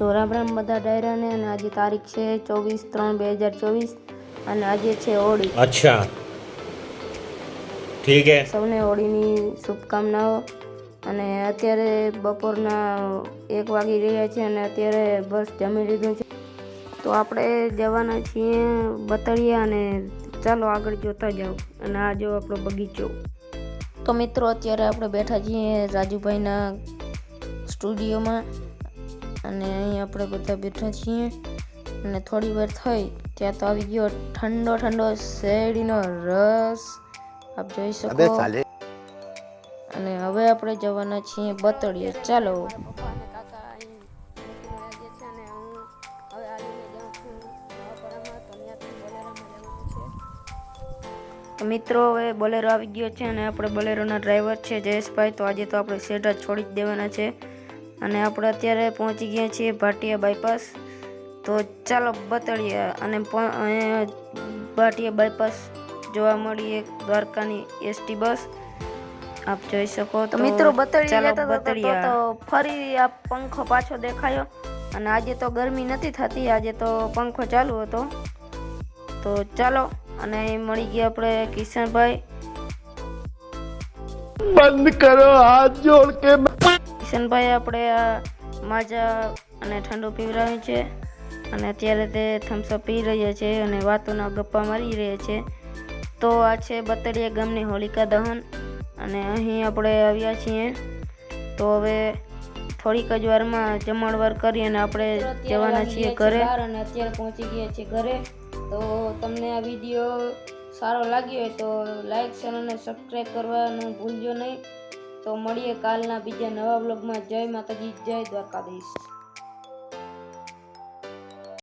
તો રામ બધા ડાયરાને અને આજે તારીખ છે ચોવીસ ત્રણ બે હજાર ચોવીસ અને આજે છે હોળી. અચ્છા. ઠીક છે સૌને હોળીની શુભકામનાઓ. અને અત્યારે બપોરના એક વાગી રહ્યા છે અને અત્યારે બસ જમી લીધું છે. તો આપણે જવાના છીએ બતળિયા અને ચાલો આગળ જોતા જાઓ. અને આ જો આપણો બગીચો. તો મિત્રો અત્યારે આપણે બેઠા છીએ રાજુભાઈના સ્ટુડિયોમાં. અને અહીં આપણે બધા બેઠા છીએ. અને થોડી વાર થઈ ત્યાં તો આવી ગયો ઠંડો ઠંડો શેરડીનો રસ. આપ જોઈ શકો. અને હવે આપણે જવાના છીએ બતળીએ ચાલો. મિત્રો હવે બોલેરો આવી ગયો છે અને આપણે બોલેરોના ડ્રાઈવર છે જયેશભાઈ. તો આજે તો આપણે સેટ જ છોડી જ દેવાના છે. અને આપણે અત્યારે પહોંચી ગયા છીએ ભાટિયા બાયપાસ તો ચાલો બતાડીએ અને ભાટિયા બાયપાસ જોવા મળી એક દ્વારકાની એસટી બસ. આપ જોઈ શકો તો મિત્રો બતળિયા તો ફરી આ પંખો પાછો દેખાયો. અને આજે તો ગરમી નથી થતી આજે તો પંખો ચાલુ હતો. તો ચાલો અને મળી ગયા આપણે કિશનભાઈ. બંધ કરો હાથ જોડ કે કિશનભાઈ આપણે આ માજા અને ઠંડુ પીવડાવ્યું છે. અને અત્યારે તે થમ્સઅપ પી રહ્યા છે અને વાતોના ગપ્પા મારી રહ્યા છે. તો આ છે બતડિયા ગામની હોલિકા દહન અને અહીં આપણે આવ્યા છીએ. તો હવે થોડીક જ વારમાં જમણવાર કરી અને આપણે જવાના છીએ ઘરે. અને અત્યારે પહોંચી ગયા છીએ ઘરે. તો તમને આ વીડિયો સારો લાગ્યો હોય તો લાઈક શેર અને સબસ્ક્રાઈબ કરવાનું ભૂલજો નહીં. તો મળીએ કાલના બીજા નવા બ્લોગમાં જય માતાજી જય દ્વારકાધીશ.